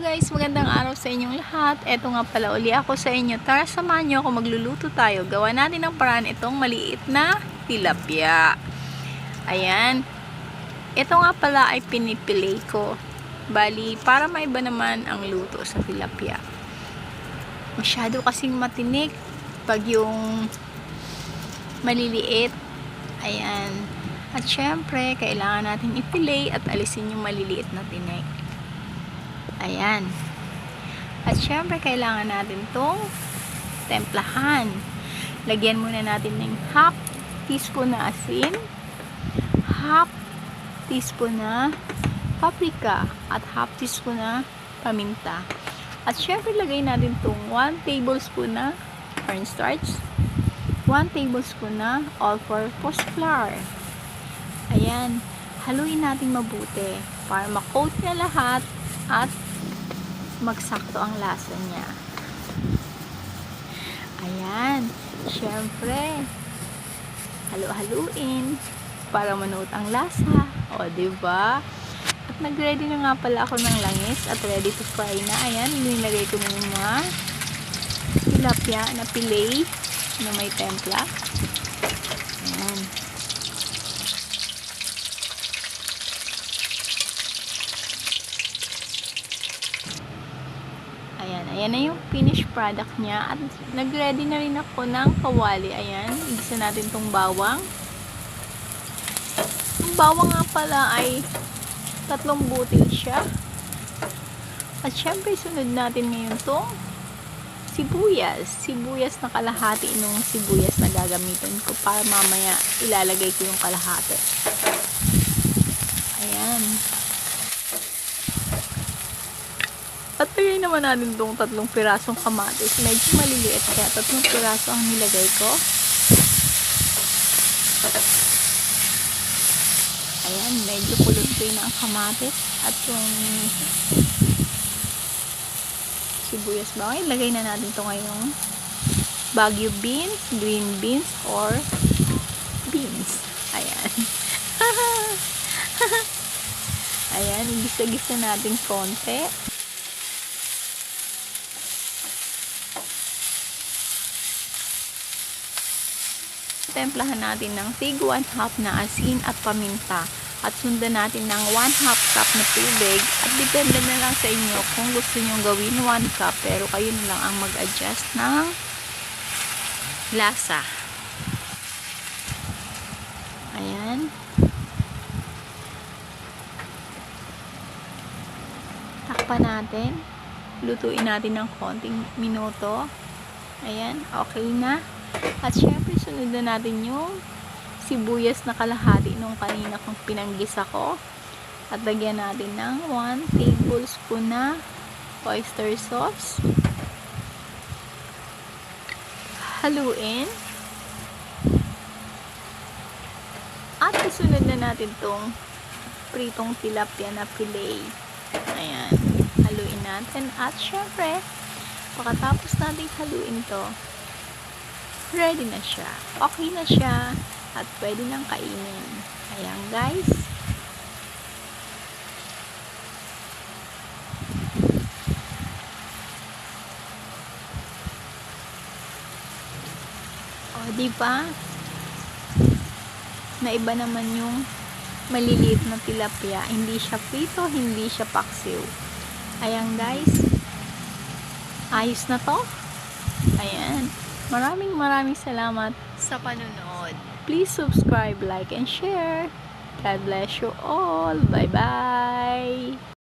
guys, magandang araw sa inyong lahat. Eto nga pala uli ako sa inyo. Tara samahan nyo ako magluluto tayo. Gawa natin ng paraan itong maliit na tilapia. Ayan. Ito nga pala ay pinipilay ko. Bali, para maiba naman ang luto sa tilapia. Masyado kasing matinik pag yung maliliit. Ayan. At syempre, kailangan natin ipilay at alisin yung maliliit na tinik. Ayan. At syempre, kailangan natin tong templahan. Lagyan muna natin ng half teaspoon na asin, half teaspoon na paprika, at half teaspoon na paminta. At syempre, lagay natin tong 1 tablespoon na cornstarch, 1 tablespoon na all-purpose flour. Ayan, haluin natin mabuti para ma-coat na lahat at magsakto ang lasa niya. Ayan, syempre, halo-haluin para manuot ang lasa. O, ba? At nag-ready na nga pala ako ng langis at ready to fry na. Ayan, nilagay ko na yung mga tilapia na pilay na may templa. Ayan. Ayan, na yung finished product niya. At nag-ready na rin ako ng kawali. Ayan, igisa natin tong bawang. Ang bawang nga pala ay tatlong butil siya. At syempre, sunod natin ngayon tong sibuyas. Sibuyas na kalahati nung sibuyas na gagamitin ko para mamaya ilalagay ko yung kalahati. Ayan. At lagay naman natin itong tatlong pirasong kamatis. Medyo maliliit kaya tatlong piraso ang nilagay ko. Ayan, medyo kulot na ang kamatis. At yung sibuyas bawang, ilagay na natin ito ngayong Baguio beans, green beans, or beans. Ayan. Ayan, igisa-gisa natin konti. Templahan natin ng tig 1 half na asin at paminta. At sundan natin ng 1 half cup na tubig. At depende na lang sa inyo kung gusto nyo gawin 1 cup pero kayo na lang ang mag-adjust ng lasa. Ayan. Takpan natin. Lutuin natin ng konting minuto. Ayan okay na at syempre, sunod na natin yung sibuyas na kalahati nung kanina kong pinanggisa ko. At lagyan natin ng 1 tablespoon na oyster sauce. Haluin. At isunod na natin tong pritong tilapia na fillet. Ayan. Haluin natin. At syempre, pagkatapos natin haluin to, ready na siya. Okay na siya at pwede nang kainin. Ayan guys. O, di ba? Naiba naman yung maliliit na tilapia. Hindi siya prito, hindi siya paksiw. Ayan guys. Ayos na to. Ayan. Maraming maraming salamat sa panonood. Please subscribe, like, and share. God bless you all. Bye-bye!